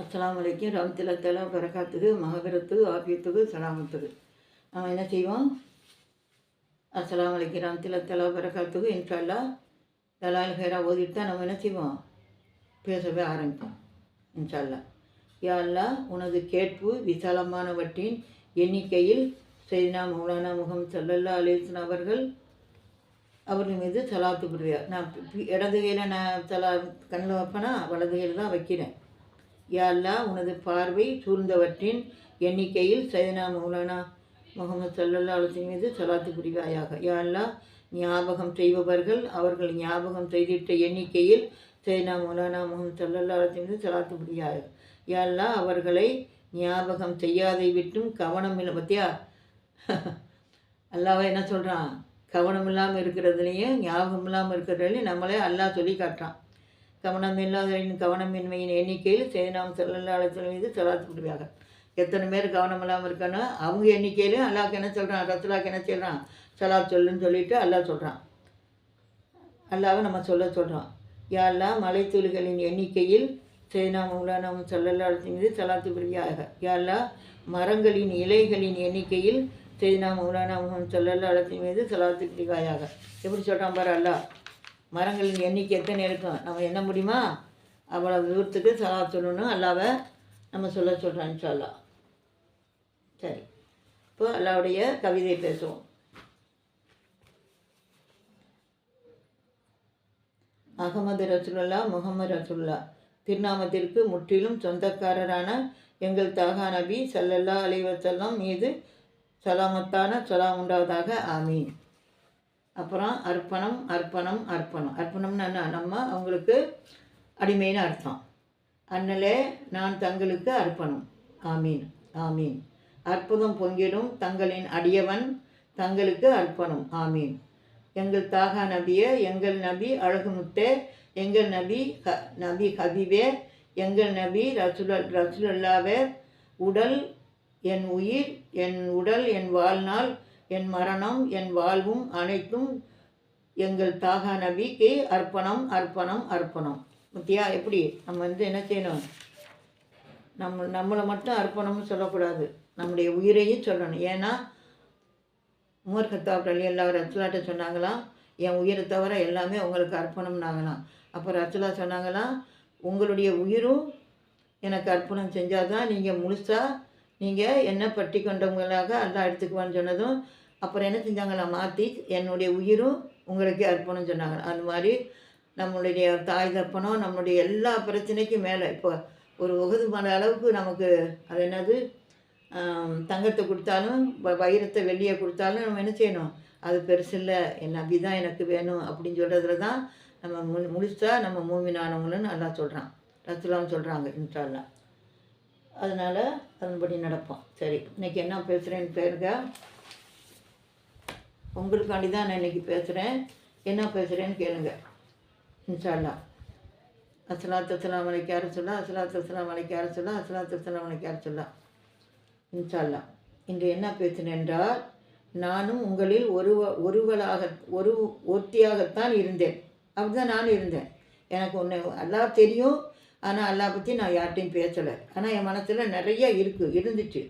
அஸ்ஸலாமு அலைக்கும் ரஹமத்துல்லா பரகாத்துக்கு மகபிரத்துக்கு ஆபியத்துக்கு சலாமத்துக்கு நம்ம என்ன செய்வோம்? அஸ்ஸலாமு அலைக்கும் ரஹமத்துல்லா பரகாத்துக்கு இன்ஷால்லா தலால் ஹேரா ஓதிட்டு தான் நம்ம என்ன செய்வோம்? பேசவே ஆரம்பிப்போம் இன்ஷால்லா யாழ்லா உனது கேட்பு விசாலமானவற்றின் எண்ணிக்கையில் செய்தினா மௌலானா முகம் சல்லல்லா அலிஸ்லாம் அவர்கள் அவர்கள் மீது சலாத்து புரிவார் நான் இடது கையில் நான் தலா கண்ணில் வைப்பேனா? வலது கையில் தான் வைக்கிறேன். யா உனது பார்வை சூழ்ந்தவற்றின் எண்ணிக்கையில் சைதனா மௌலானா முகமது சல்லல்லா அலுவலின் மீது சலாத்து புரிவாயாக. யாழ்லா ஞாபகம் செய்பவர்கள் அவர்கள் ஞாபகம் செய்திட்ட எண்ணிக்கையில் சைதனா மௌலானா முகமது சல்லல்லா அலுவலின் மீது சலாத்து புரிவாயாக. யாழ்லா அவர்களை ஞாபகம் செய்யாதை விட்டும் கவனம் இல்லை பத்தியா? அல்லாவை என்ன சொல்கிறான் கவனம் இல்லாமல் இருக்கிறதுலையும் ஞாபகம் இல்லாமல் இருக்கிறதுலையும் நம்மளே அல்லாஹ் சொல்லி காட்டுறான். கவனமில்லாதவரின் கவனமின்மையின் எண்ணிக்கையில் சேனாம் செல்லல்லா மீது செலாத்து விடுவாங்க எத்தனை பேர் கவனம் இல்லாமல் இருக்கணும் அவங்க எண்ணிக்கையிலும் அல்லாக்கு என்ன சொல்கிறான் ரத்துலாக்கு என்ன செய்கிறான் சலாத் சொல்லுன்னு சொல்லிட்டு அல்லாஹ் சொல்கிறான் அல்லாவை நம்ம சொல்ல சொல்கிறோம் யாரெல்லாம் மலைத்தூள்களின் எண்ணிக்கையில் சேனா மௌலானா சல்லல்லா மீது சலாத்து விடுவாக யாரெல்லாம் மரங்களின் இலைகளின் எண்ணிக்கையில் சேனா மௌலானா முகமது சல்லல்லா மீது சலாத்து விடுவாயாக எப்படி சொல்கிறான் பாரு அல்லாஹ்? மரங்களின் எண்ணிக்கை எத்தனை இருக்கும்? நம்ம என்ன முடியுமா? அவ்வளோ தூரத்துக்கு சலா சொல்லணும். அல்லாவை நம்ம சொல்ல சொல்கிறோம் சொல்லலாம் சரி. இப்போ அல்லாவுடைய கவிதை பேசுவோம். அகமது ரசுல்லா முகமது ரசுல்லா திருநாமத்திற்கு முற்றிலும் சொந்தக்காரரான எங்கள் தாகா நபி சல்லல்லா அலைவசல்லாம் மீது சலாமத்தான சலாம் உண்டாவதாக. ஆமீன். அப்புறம் அர்ப்பணம் அர்ப்பணம் அர்ப்பணம். அர்ப்பணம்னு என்ன? நம்ம அவங்களுக்கு அடிமைன்னு அர்த்தம். அண்ணலே நான் தங்களுக்கு அர்ப்பணம். ஆமீன். ஆமீன். அற்புதம் பொங்கிடும் தங்களின் அடியவன் தங்களுக்கு அர்ப்பணம். ஆமீன். எங்கள் தாகா நபிய எங்கள் நபி அழகுமுத்தே எங்கள் நபி ஹ நபி ஹபிவே எங்கள் நபி ரசுல ரசுலல்லாவே உடல் என் உயிர் என் உடல் என் வாழ்நாள் என் மரணம் என் வாழ்வும் அனைத்தும் எங்கள் தாகா நபிக்கு அர்ப்பணம் அர்ப்பணம் அர்ப்பணம். முத்தியா எப்படி? நம்ம வந்து என்ன செய்யணும்? நம்ம நம்மளை மட்டும் அர்ப்பணம்னு சொல்லக்கூடாது. நம்முடைய உயிரையும் சொல்லணும். ஏன்னா உமர் கத்தாப் அலி அல்லா சொன்னாங்களாம் என் உயிரை தவிர எல்லாமே உங்களுக்கு அர்ப்பணம்னாங்களாம். அப்போ ரச்சுலா சொன்னாங்களாம் உங்களுடைய உயிரும் எனக்கு அர்ப்பணம் செஞ்சால் தான் நீங்கள் முழுசாக நீங்கள் என்ன பட்டி கொண்டவங்களாக எல்லாம் எடுத்துக்குவான்னு சொன்னதும் அப்புறம் என்ன செஞ்சாங்களா மாற்றி என்னுடைய உயிரும் உங்களுக்கே அர்ப்பணம் சொன்னாங்க. அந்த மாதிரி நம்மளுடைய தாய் தப்பனம் நம்மளுடைய எல்லா பிரச்சனைக்கும் மேலே இப்போ ஒரு உகது மன அளவுக்கு நமக்கு அது என்னது? தங்கத்தை கொடுத்தாலும் வ- வைரத்தை வெளியே கொடுத்தாலும் நம்ம என்ன செய்யணும்? அது பெருசு இல்லை. என் நபி தான் எனக்கு வேணும் அப்படின்னு சொல்கிறதுல தான் நம்ம மு முழுசாக நம்ம மூமினானவங்களும் நல்லா சொல்கிறான் ரத்துலாம் சொல்கிறாங்க இன்ஷால்லா அதனால் அதன்படி நடப்போம். சரி இன்றைக்கி என்ன பேசுகிறேன்னு பேருங்க உங்களுக்காண்டி தான் நான் இன்னைக்கு பேசுகிறேன் என்ன பேசுகிறேன்னு கேளுங்க. இன்ஷால்லா அஸ்லாத்து அஸ்லாம் வலைக்கு யார சொல்லா? அஸ்லாத்து அஸ்லாம் வலைக்கு யார சொல்லா? அஸ்லாத்து அஸ்லாம் வலைக்கு யார சொல்லா? இன்ஷால்லா இன்று என்ன பேசினேன் என்றால் நானும் உங்களில் ஒருவ ஒருவளாக ஒரு ஒருத்தியாகத்தான் இருந்தேன். அப்படிதான் நானும் இருந்தேன். எனக்கு ஒன்று எல்லாம் தெரியும். ஆனால் எல்லா பற்றி நான் யார்கிட்டையும் பேசலை. ஆனால் என் மனசில் நிறைய இருக்குது இருந்துச்சு.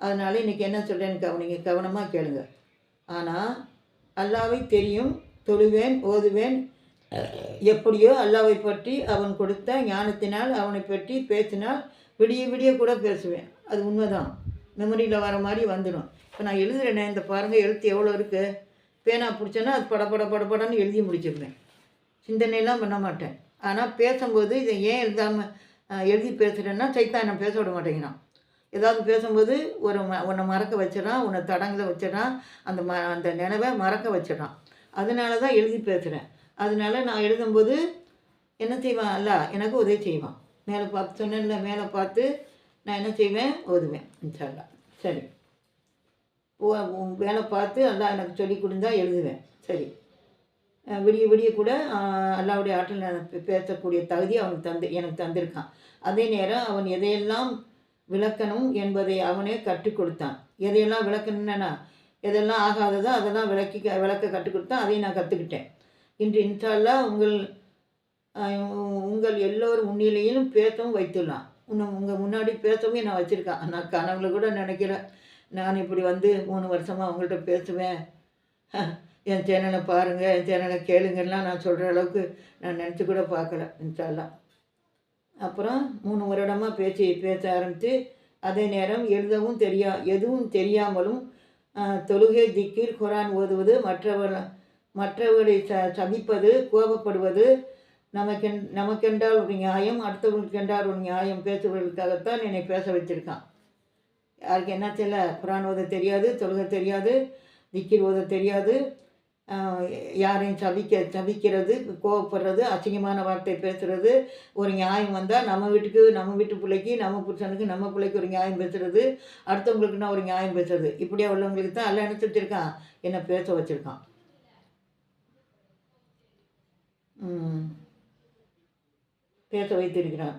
அதனால் இன்றைக்கி என்ன சொல்கிறேன்னு கவனிங்க கவனமாக கேளுங்கள் ஆனால் அல்லாவை தெரியும் தொழுவேன் ஓதுவேன். எப்படியோ அல்லாவை பற்றி அவன் கொடுத்த ஞானத்தினால் அவனை பற்றி பேசினால் விடிய விடிய கூட பேசுவேன். அது உண்மைதான். மெமரியில் வர மாதிரி வந்துடும். இப்போ நான் எழுதுறேனே இந்த பாருங்கள் எழுத்து எவ்வளோ இருக்குது பேனா பிடிச்சேன்னா அது படப்பட படப்படன்னு எழுதி முடிச்சிருவேன். சிந்தனையெல்லாம் பண்ண மாட்டேன். ஆனால் பேசும்போது இதை ஏன் எழுதாமல் எழுதி பேசுகிறேன்னா சைத்தானம் பேச விட மாட்டேங்கிறான். ஏதாவது பேசும்போது ஒரு ம உன்னை மறக்க வச்சிடறான் உன்னை தடங்களை வச்சிடான் அந்த ம அந்த நினைவை மறக்க வச்சிடான் அதனால தான் எழுதி பேசுகிறேன் அதனால நான் எழுதும்போது என்ன செய்வான்? அல்ல எனக்கு உதவி செய்வான். மேலே பார்த்து சொன்னேன்ல மேலே பார்த்து நான் என்ன செய்வேன்? ஓதுவேன் இன்ஷால்லா சரி. ஓ- வேலை பார்த்து அல்லா எனக்கு சொல்லி கொடுந்தா எழுதுவேன். சரி. விடிய விடிய கூட அல்லாவுடைய ஆற்றல் பேசக்கூடிய தகுதி அவனுக்கு தந்து எனக்கு தந்திருக்கான். அதே நேரம் அவன் எதையெல்லாம் விளக்கணும் என்பதை அவனே கற்றுக் கொடுத்தான். எதையெல்லாம் விளக்கணும்னா எதெல்லாம் ஆகாததோ அதெல்லாம் விளக்கி விளக்க கற்றுக் கொடுத்தான். அதையும் நான் கற்றுக்கிட்டேன் இன்று இன்ஷால்லா உங்கள் உங்கள் எல்லோரும் முன்னிலையிலும் பேசவும் வைத்துள்ளான் உன்னை உங்கள் முன்னாடி பேசவே நான் வச்சுருக்கேன். நான் கனவுல கூட நினைக்கிறேன் நான் இப்படி வந்து மூணு வருஷமாக அவங்கள்ட்ட பேசுவேன். என் சேனலை பாருங்கள் என் சேனலை கேளுங்கலாம் நான் சொல்கிற அளவுக்கு நான் நினச்சி கூட பார்க்கல இன்ஷால்லாம் அப்புறம் மூணு வருடமாக பேச்சு பேச ஆரம்பித்து அதே நேரம் எழுதவும் தெரியா எதுவும் தெரியாமலும் தொழுகை திக்கில் குரான் ஓதுவது மற்றவர் மற்றவர்களை ச சபிப்பது கோபப்படுவது நமக்கென் நமக்கென்றால் ஒரு நியாயம் அடுத்தவர்களுக்கென்றால் ஒரு நியாயம் பேசுவதற்காகத்தான் என்னை பேச வச்சிருக்கான் யாருக்கு என்ன தெரியல? குரான் ஓத தெரியாது தொழுகை தெரியாது திக்கில் ஓத தெரியாது யாரையும் சபிக்க சபிக்கிறது கோவப்படுறது அசிங்கமான வார்த்தை பேசுறது ஒரு நியாயம் வந்தால் நம்ம வீட்டுக்கு நம்ம வீட்டு பிள்ளைக்கு நம்ம புருஷனுக்கு நம்ம பிள்ளைக்கு ஒரு நியாயம் பேசுறது அடுத்தவங்களுக்குன்னா ஒரு நியாயம் பேசுறது. இப்படியே உள்ளவங்களுக்கு தான் எல்லாம் என்ன வச்சுருக்கான் என்னை பேச வச்சுருக்கான்? பேச வைத்திருக்கிறான்.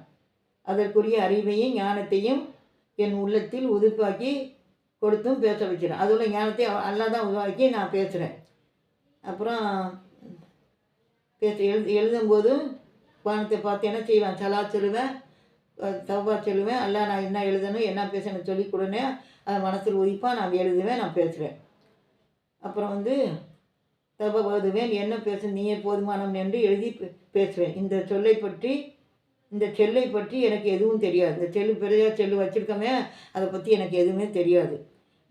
அதற்குரிய அறிவையும் ஞானத்தையும் என் உள்ளத்தில் உதுப்பாக்கி கொடுத்தும் பேச வைக்கிறேன். அதுள்ள ஞானத்தை அல்லா தான் உருவாக்கி நான் பேசுகிறேன் அப்புறம் பேச எழுது எழுதும்போதும் வானத்தை பார்த்து என்ன செய்வேன்? சலா சொல்லுவேன் தவா சொல்லுவேன் அல்லா நான் என்ன எழுதணும் என்ன பேசணும் சொல்லி கொடுனே அதை மனசில் உதிப்பாக நான் எழுதுவேன் நான் பேசுகிறேன் அப்புறம் வந்து தபா ஓதுவேன் என்ன பேச நீயே போதுமானம் என்று எழுதி பேசுவேன். இந்த சொல்லை பற்றி இந்த செல்லை பற்றி எனக்கு எதுவும் தெரியாது. இந்த செல்லு பெரிய செல்லு வச்சுருக்கோமே அதை பற்றி எனக்கு எதுவுமே தெரியாது.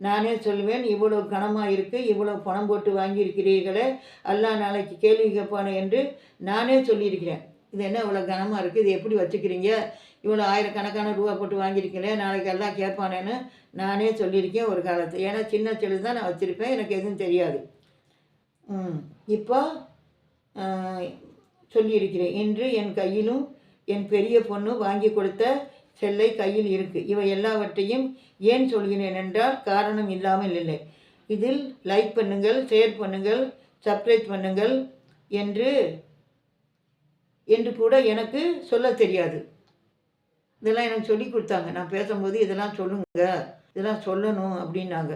நானே சொல்லுவேன் இவ்வளோ கனமாக இருக்குது இவ்வளோ பணம் போட்டு வாங்கியிருக்கிறீர்களே எல்லாம் நாளைக்கு கேள்வி கேட்பானே என்று நானே சொல்லியிருக்கிறேன். இது என்ன இவ்வளோ கனமாக இருக்குது இது எப்படி வச்சுக்கிறீங்க? இவ்வளோ ஆயிரக்கணக்கான ரூபா போட்டு வாங்கியிருக்கீங்களே நாளைக்கு எல்லாம் கேட்பானேன்னு நானே சொல்லியிருக்கேன் ஒரு காலத்தில் ஏன்னா சின்ன செல்லு தான் நான் வச்சுருப்பேன் எனக்கு எதுவும் தெரியாது. ம் இப்போ சொல்லியிருக்கிறேன். இன்று என் கையிலும் என் பெரிய பொண்ணு வாங்கி கொடுத்த செல்லை கையில் இருக்கு. இவை எல்லாவற்றையும் ஏன் சொல்கிறேன் என்றால் காரணம் இல்லாமல் இல்லை. இதில் லைக் பண்ணுங்கள் ஷேர் பண்ணுங்கள் சப்ஸ்கிரைப் பண்ணுங்கள் என்று என்று கூட எனக்கு சொல்ல தெரியாது. இதெல்லாம் எனக்கு சொல்லி கொடுத்தாங்க. நான் பேசும்போது இதெல்லாம் சொல்லுங்க இதெல்லாம் சொல்லணும் அப்படின்னாங்க.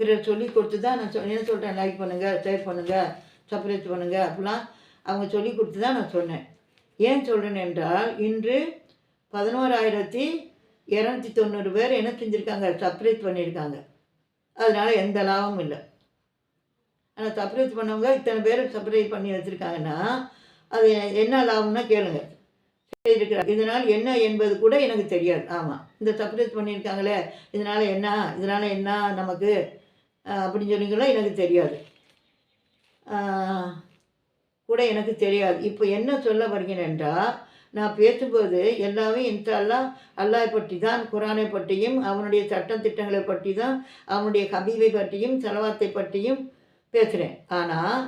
பிறர் சொல்லி கொடுத்து தான் நான் சொல் என்ன சொல்கிறேன் லைக் பண்ணுங்கள் ஷேர் பண்ணுங்கள் சப்ஸ்கிரைப் பண்ணுங்கள் அப்படிலாம் அவங்க சொல்லி கொடுத்து தான் நான் சொன்னேன். ஏன் சொல்கிறேன் என்றால் இன்று பதினோராயிரத்தி இரநூத்தி தொண்ணூறு பேர் என்ன செஞ்சுருக்காங்க சப்ரேட் பண்ணியிருக்காங்க அதனால் எந்த லாபமும் இல்லை. ஆனால் சப்ரேட் பண்ணவங்க இத்தனை பேர் சப்ரேட் பண்ணி வச்சுருக்காங்கன்னா அது என்ன லாபம்னா கேளுங்க. செய்திருக்கிறார் இதனால் என்ன என்பது கூட எனக்கு தெரியாது. ஆமாம் இந்த சப்ரேட் பண்ணியிருக்காங்களே இதனால் என்ன இதனால் என்ன நமக்கு அப்படின்னு சொன்னீங்களோ எனக்கு தெரியாது. கூட எனக்கு தெரியாது. இப்போ என்ன சொல்ல வருகிறேன் என்றால் நான் பேசும்போது எல்லாமே இந்த அல்லா அல்லாஹ் பற்றி தான் குரானை பற்றியும் அவனுடைய சட்டம் திட்டங்களை பற்றி தான் அவனுடைய கபீவை பற்றியும் செலவாத்தை பற்றியும் பேசுகிறேன் ஆனால்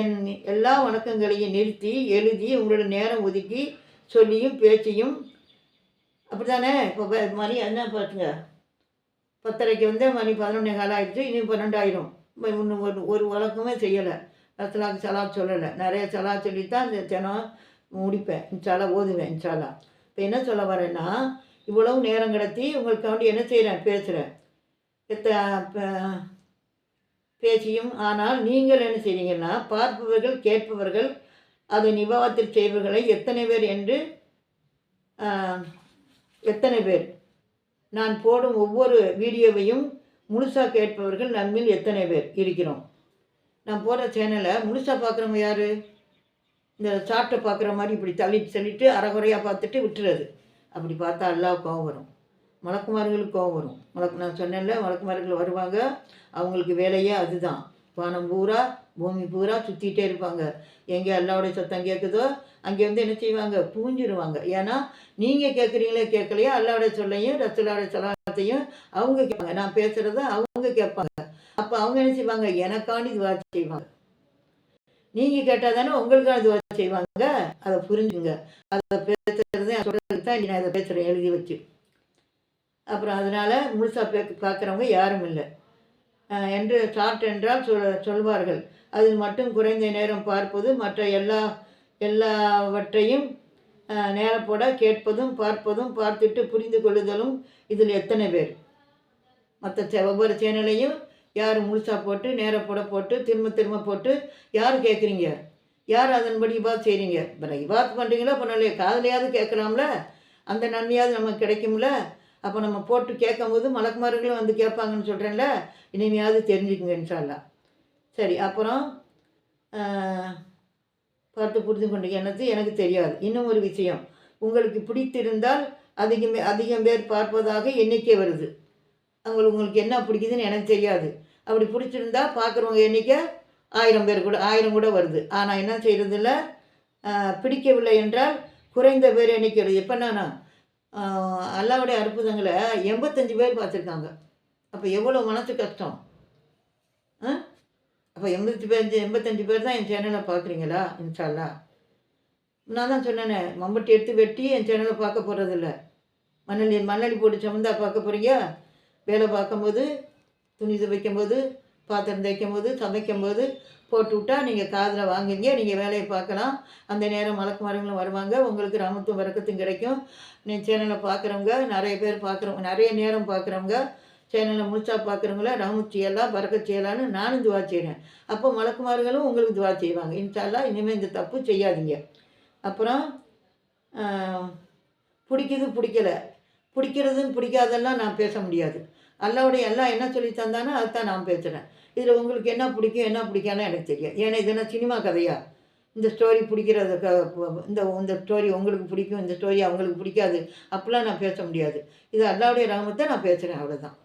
என் எல்லா வணக்கங்களையும் நிறுத்தி எழுதி உங்களோட நேரம் ஒதுக்கி சொல்லியும் பேச்சியும் அப்படி தானே இப்போ மணி என்ன பார்த்துங்க பத்தரைக்கு வந்து மணி பதினொன்னே காலம் ஆகிடுச்சு இன்னும் பன்னெண்டாயிரம். இன்னும் ஒரு ஒரு வழக்கமே செய்யலை. ரசலாக்கு சலா சொல்லலை. நிறைய சலா சொல்லித்தான் இந்த தினம் முடிப்பேன். இன்ஷாலா ஓதுவேன் இன்ஷாலா இப்போ என்ன சொல்ல வரேன்னா இவ்வளவு நேரம் கடத்தி உங்களுக்காண்டி என்ன செய்கிறேன் பேசுகிறேன் எத்த பேசியும் ஆனால் நீங்கள் என்ன செய்றீங்கன்னா பார்ப்பவர்கள் கேட்பவர்கள் அதை நிவாரத்தில் செய்பவர்களை எத்தனை பேர் என்று எத்தனை பேர்? நான் போடும் ஒவ்வொரு வீடியோவையும் முழுசாக கேட்பவர்கள் நம்மில் எத்தனை பேர் இருக்கிறோம்? நான் போடுற சேனலை முழுசாக பார்க்குறவங்க யார்? இந்த சாட்டை பார்க்குற மாதிரி இப்படி தள்ளி சொல்லிட்டு அறகுறையாக பார்த்துட்டு விட்டுறது. அப்படி பார்த்தா எல்லா கோவம் வரும். மலக்குமார்களுக்கு கோவம் வரும். மலக்கு நான் சொன்னேன்ல மலக்குமார்கள் வருவாங்க அவங்களுக்கு வேலையே அதுதான். வானம் பூரா பூமி பூரா சுற்றிட்டே இருப்பாங்க. எங்கே அல்லாவுடைய சத்தம் கேட்குதோ அங்கே வந்து என்ன செய்வாங்க? பூஞ்சிருவாங்க ஏன்னா நீங்கள் கேட்குறீங்களே கேட்கலையோ அல்லாவுடைய சொல்லையும் ரசலாவுடைய சலாத்தையும் அவங்க கேட்பாங்க. நான் பேசுகிறத அவங்க கேட்பாங்க. அப்போ அவங்க என்ன செய்வாங்க? எனக்காண்டி துவா செய்வாங்க. நீங்கள் கேட்டால் தானே உங்களுக்கான அது செய்வாங்க. அதை புரிஞ்சுங்க. அதை பேசுறது சொல்கிறதுக்கு தான் நான் இதை பேசுகிறேன் எழுதி வச்சு. அப்புறம் அதனால் முழுசாக பே பார்க்குறவங்க யாரும் இல்லை. என்று ஷார்ட் என்றால் சொல் சொல்வார்கள். அதில் மட்டும் குறைந்த நேரம் பார்ப்பது மற்ற எல்லா எல்லாவற்றையும் நேரப்போட கேட்பதும் பார்ப்பதும் பார்த்துட்டு புரிந்து கொள்ளுதலும் இதில் எத்தனை பேர்? மற்ற சே- ஒவ்வொரு சேனலையும் யார் முழுசாக போட்டு நேரப்போட போட்டு திரும்ப திரும்ப போட்டு யார் கேட்குறீங்க யார் அதன்படி இபாத் செய்கிறீங்க இப்போ இபாத் பண்ணுறீங்களோ பண்ணலையே காதலையாவது கேட்கலாம்ல? அந்த நன்மையாவது நமக்கு கிடைக்கும்ல? அப்போ நம்ம போட்டு கேட்கும்போது மலக்குமார்களும் வந்து கேட்பாங்கன்னு சொல்கிறேன்ல இனிமையாவது தெரிஞ்சுக்குங்க இன்ஷால்லா சரி அப்புறம் பார்த்து புரிந்து கொண்டு எனது எனக்கு தெரியாது. இன்னும் ஒரு விஷயம். உங்களுக்கு பிடித்திருந்தால் அதிகம் அதிகம் பேர் பார்ப்பதாக எண்ணிக்கை வருது. அவங்களுக்கு உங்களுக்கு என்ன பிடிக்குதுன்னு எனக்கு தெரியாது. அப்படி பிடிச்சிருந்தா பார்க்குறவங்க எண்ணிக்கை ஆயிரம் பேர் கூட ஆயிரம் கூட வருது. ஆனால் என்ன செய்கிறதில்ல பிடிக்கவில்லை என்றால் குறைந்த பேர் எண்ணிக்கை எப்போ நான் அல்லாவுடைய அற்புதங்களை எண்பத்தஞ்சு பேர் பார்த்துருக்காங்க. அப்போ எவ்வளோ மனசு கஷ்டம்? ஆ? அப்போ எண்பத்தி பேர் எண்பத்தஞ்சு பேர் தான் என் சேனலை பார்க்குறீங்களா இன்ஷால்லா நான் தான் சொன்னேனே மம்பட்டி எடுத்து வெட்டி என் சேனலை பார்க்க போகிறதில்ல மண்ணலி மண்ணலி போட்டு சமந்தா பார்க்க போகிறீங்க வேலை பார்க்கும்போது துணி துவைக்கும் போது பாத்திரம் தைக்கும்போது சமைக்கும்போது போட்டு விட்டா நீங்கள் காதில் வாங்குங்க நீங்கள் வேலையை பார்க்கலாம். அந்த நேரம் மலக்கு மரங்களும் வருவாங்க. உங்களுக்கு ராமத்தும் வரக்கத்தும் கிடைக்கும். நீ சேனலை பார்க்குறவங்க நிறைய பேர் பார்க்குறவங்க நிறைய நேரம் பார்க்குறவங்க சேனலை முழுசா பார்க்குறவங்கள ரஹமத் செய்யலாம் பறக்க செய்யலான்னு நானும் துவா செய்கிறேன் அப்போ மலக்குமார்களும் உங்களுக்கு துவா செய்வாங்க. இன்ஷால்லா இனிமேல் இந்த தப்பு செய்யாதீங்க. அப்புறம் பிடிக்குது பிடிக்கல. பிடிக்கிறதும் பிடிக்காதெல்லாம் நான் பேச முடியாது. அல்லாவுடைய எல்லாம் என்ன சொல்லி தந்தானோ அதுதான் நான் பேசுகிறேன் இதில் உங்களுக்கு என்ன பிடிக்கும் என்ன பிடிக்காதுன்னு எனக்கு தெரியும் ஏன்னா இது என்ன சினிமா கதையா? இந்த ஸ்டோரி பிடிக்கிறது க இந்த இந்த ஸ்டோரி உங்களுக்கு பிடிக்கும் இந்த ஸ்டோரி அவங்களுக்கு பிடிக்காது. அப்படிலாம் நான் பேச முடியாது. இது அல்லாவுடைய ராமத்தை நான் பேசுகிறேன் அவ்வளோதான்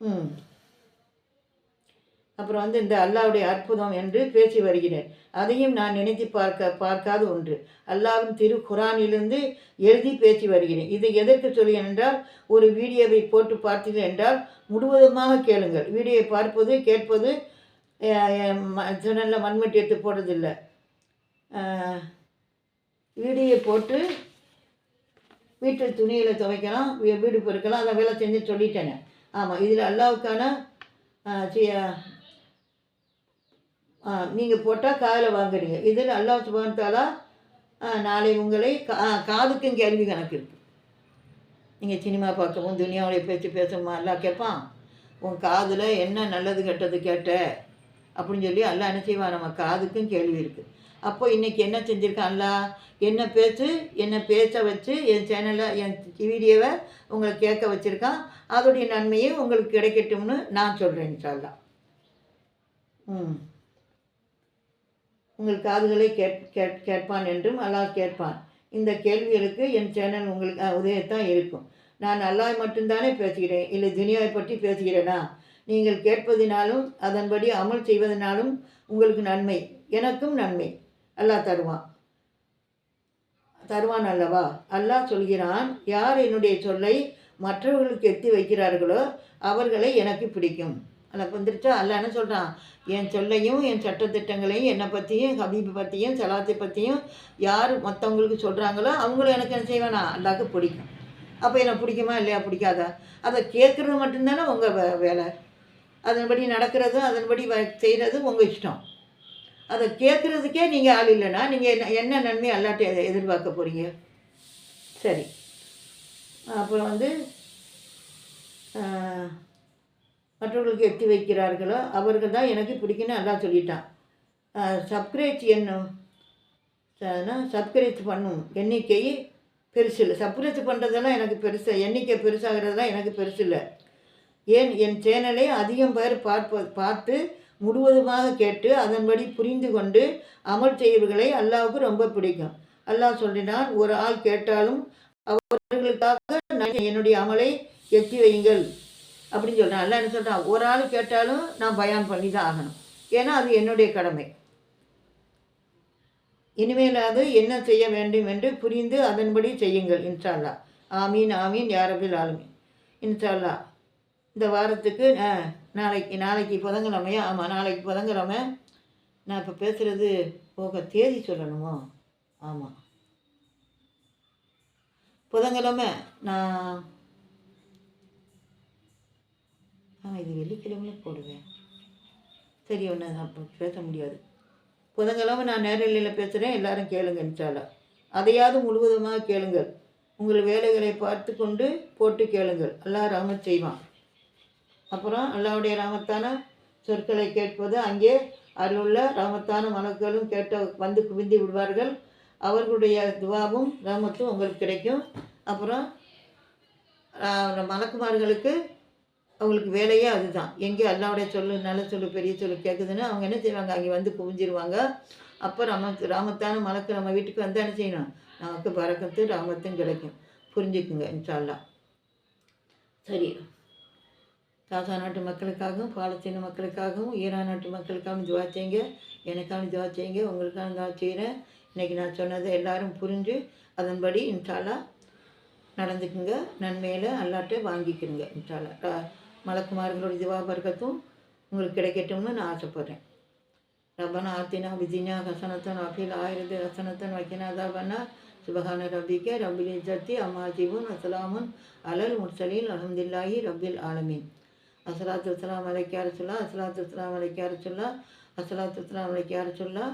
ம். அப்புறம் வந்து இந்த அல்லாவுடைய அற்புதம் என்று பேசி வருகிறேன். அதையும் நான் நினைத்து பார்க்க பார்க்காத ஒன்று. அல்லாவின் திரு குரானிலிருந்து எழுதி பேசி வருகிறேன். இதை எதற்கு சொல்கிறேன் என்றால் ஒரு வீடியோவை போட்டு பார்த்தீர்கள் என்றால் முழுவதுமாக கேளுங்கள். வீடியோவை பார்ப்பது கேட்பது சொன்ன மண்மட்டி எடுத்து போடுறதில்லை வீடியோ போட்டு வீட்டு துணியில் துவைக்கலாம் வீ- வீடு பெருக்கலாம் அதை வேலை செஞ்சு சொல்லிட்டேனே. ஆமாம் இதில் அல்லாவுக்கான நீங்கள் போட்டால் காதில் வாங்குறீங்க. இதில் அல்லா சுபான்தாலா நாளை உங்களை கா ஆ, காதுக்கும் கேள்வி கணக்கு இருக்குது நீங்கள் சினிமா பார்க்கவும் துனியாவுடைய பேச்சு பேசவும் எல்லாம் கேட்பான் உன் காதில் என்ன நல்லது கெட்டது கேட்ட? அப்படின்னு சொல்லி அல்லாஹ் என்ன செய்வான்? நம்ம காதுக்கும் கேள்வி இருக்குது அப்போ இன்றைக்கி என்ன செஞ்சுருக்கான் அல்லாஹ்? என்ன பேச்சு? என்ன பேச வச்சு என் சேனலை என் வீடியோவை உங்களை கேட்க வச்சுருக்கான். அதோடைய நன்மையை உங்களுக்கு கிடைக்கட்டும்னு நான் சொல்கிறேன் இன்ஷால்லா ம். உங்கள் காதுகளை கேட் கேட் கேட்பான் என்றும் அல்லாஹ் கேட்பான். இந்த கேள்விகளுக்கு என் சேனல் உங்களுக்கு உதயத்தான் இருக்கும். நான் அல்லாஹ் மட்டும்தானே பேசுகிறேன் இல்லை துனியாவை பற்றி பேசுகிறேனா? நீங்கள் கேட்பதினாலும் அதன்படி அமல் செய்வதனாலும் உங்களுக்கு நன்மை எனக்கும் நன்மை. அல்லாஹ் தருவான். தருவான் அல்லவா? அல்லாஹ் சொல்கிறான் யார் என்னுடைய சொல்லை மற்றவர்களுக்கு எத்தி வைக்கிறார்களோ அவர்களை எனக்கு பிடிக்கும். எனக்கு வந்துருச்சா? அல்லாஹ் என்ன சொல்கிறான் என் சொல்லையும் என் சட்டத்திட்டங்களையும் என்னை பற்றியும் ஹபீபை பற்றியும் சலாத்தை பற்றியும் யார் மற்றவங்களுக்கு சொல்கிறாங்களோ அவங்களும் எனக்கு என்ன செய்வேனா? அல்லாக்கு பிடிக்கும். அப்போ எனக்கு பிடிக்குமா இல்லையா? பிடிக்காதா? அதை கேட்குறது மட்டும்தானே உங்கள் வே வேலை. அதன்படி நடக்கிறதும் அதன்படி செய்கிறது உங்கள் இஷ்டம். அதை கேட்குறதுக்கே நீங்கள் ஆள் இல்லைன்னா நீங்கள் என்ன என்ன நன்மை அல்லாட்ட எதிர்பார்க்க போகிறீங்க சரி. அப்புறம் வந்து மற்றவர்களுக்கு எத்தி வைக்கிறார்களோ அவர்கள் தான் எனக்கு பிடிக்குன்னு எல்லாம் சொல்லிட்டான். சப்கிரேஜ் என்னும் சப்கிரேஜ் பண்ணும் எண்ணிக்கை பெருசு இல்லை. சப்கிரேஜ் பண்ணுறதெல்லாம் எனக்கு பெருசு எண்ணிக்கை பெருசாகிறதெல்லாம் எனக்கு பெருசு இல்லை. ஏன்? என் சேனலை அதிகம் பேர் பார்ப்ப பார்த்து முழுவதுமாக கேட்டு அதன்படி புரிந்து கொண்டு அமல் செய்வர்களை அல்லாவுக்கு ரொம்ப பிடிக்கும். அல்லாஹ் சொல்லினான் ஒரு ஆள் கேட்டாலும் அவர்களுக்காக நான் என்னுடைய அமலை எட்டி வையுங்கள். அப்படின்னு சொல்கிறேன் அல்லாஹ் என்ன சொல்கிறான் ஒரு ஆள் கேட்டாலும் நான் பயான் பண்ணி தான் ஆகணும். ஏன்னா அது என்னுடைய கடமை. இனிமேலாவது என்ன செய்ய வேண்டும் என்று புரிந்து அதன்படி செய்யுங்கள் இன்ஷால்லா ஆமீன் ஆமீன் யாரபில் ஆலமீன். இன்ஷால்லா இந்த வாரத்துக்கு நாளைக்கு நாளைக்கு புதங்கிழமையா ஆமாம் நாளைக்கு புதங்கிழமை நான் இப்போ பேசுகிறது போக தேதி சொல்லணுமோ? ஆமாம் புதன்கிழமை நான் நான் இது வெள்ளிக்கிழமையில போடுவேன். சரி ஒன்று அப்போ பேச முடியாது. புதன்கிழமை நான் நேரலையில் பேசுகிறேன் எல்லாரும் கேளுங்க இன்ஷால்லா அதையாவது முழுவதுமாக கேளுங்கள். உங்கள் வேலைகளை பார்த்து கொண்டு போட்டு கேளுங்கள். அல்லா ரஹமத் செய்வான். அப்புறம் அல்லாவுடைய ராமத்தான சொற்களை கேட்பது அங்கே அருளுள்ள ராமத்தான மலக்களும் கேட்ட வந்து குவிந்து விடுவார்கள். அவர்களுடைய துவாவும் ராமத்தும் உங்களுக்கு கிடைக்கும். அப்புறம் மலக்குமார்களுக்கு அவங்களுக்கு வேலையே அதுதான். எங்கே அல்லாவுடைய சொல்லு நல்ல சொல்லு பெரிய சொல்லு கேட்குதுன்னு அவங்க என்ன செய்வாங்க? அங்கே வந்து குவிஞ்சிருவாங்க அப்போ ராம ராமத்தான மலக்கு நம்ம வீட்டுக்கு வந்து என்ன செய்யணும்? நமக்கு பறக்கத்து ராமத்தும் கிடைக்கும். புரிஞ்சுக்குங்க இன்ஷால்லா சரி. தாசா நாட்டு மக்களுக்காகவும் பாலஸ்தீன மக்களுக்காகவும் ஈரான் நாட்டு மக்களுக்காகவும் துவா செய்யுங்க. எனக்காகவும் துவா செய்யுங்க. உங்களுக்காகவும் துவா செய்கிறேன். இன்றைக்கி நான் சொன்னதை எல்லாரும் புரிஞ்சு அதன்படி இன்ஷால்லா நடந்துக்குங்க. நன்மையில் அல்லாட்ட வாங்கிக்கிறங்க இன்ஷால்லா மலக்குமார்களோட இதுவாக பறக்கத்தும் உங்களுக்கு கிடைக்கட்டும்னு நான் ஆசைப்பட்றேன். ரப்பனா ஆத்தினா விதினா ஹசனத்தன் அஃபில் ஆயிரத்து ஹசனத்தன் வக்கினா தாபனா சுபஹான ரபிக்க ரபில் இஜத்தி அம்மாஜிபுன் அஸ்லாமுன் அலல் முர்சலீன் அலமதுல்லாஹி ரபில் ஆலமீன். அஸ்லாத்து வஸ்லாம் அலைக்கா ரசுல்லா அஸ்லாத்து வஸ்லாம் அலைக்கா ரசுல்லா சொல்லா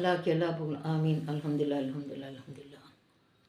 Allah que amin, alhamdulillah, alhamdulillah, alhamdulillah.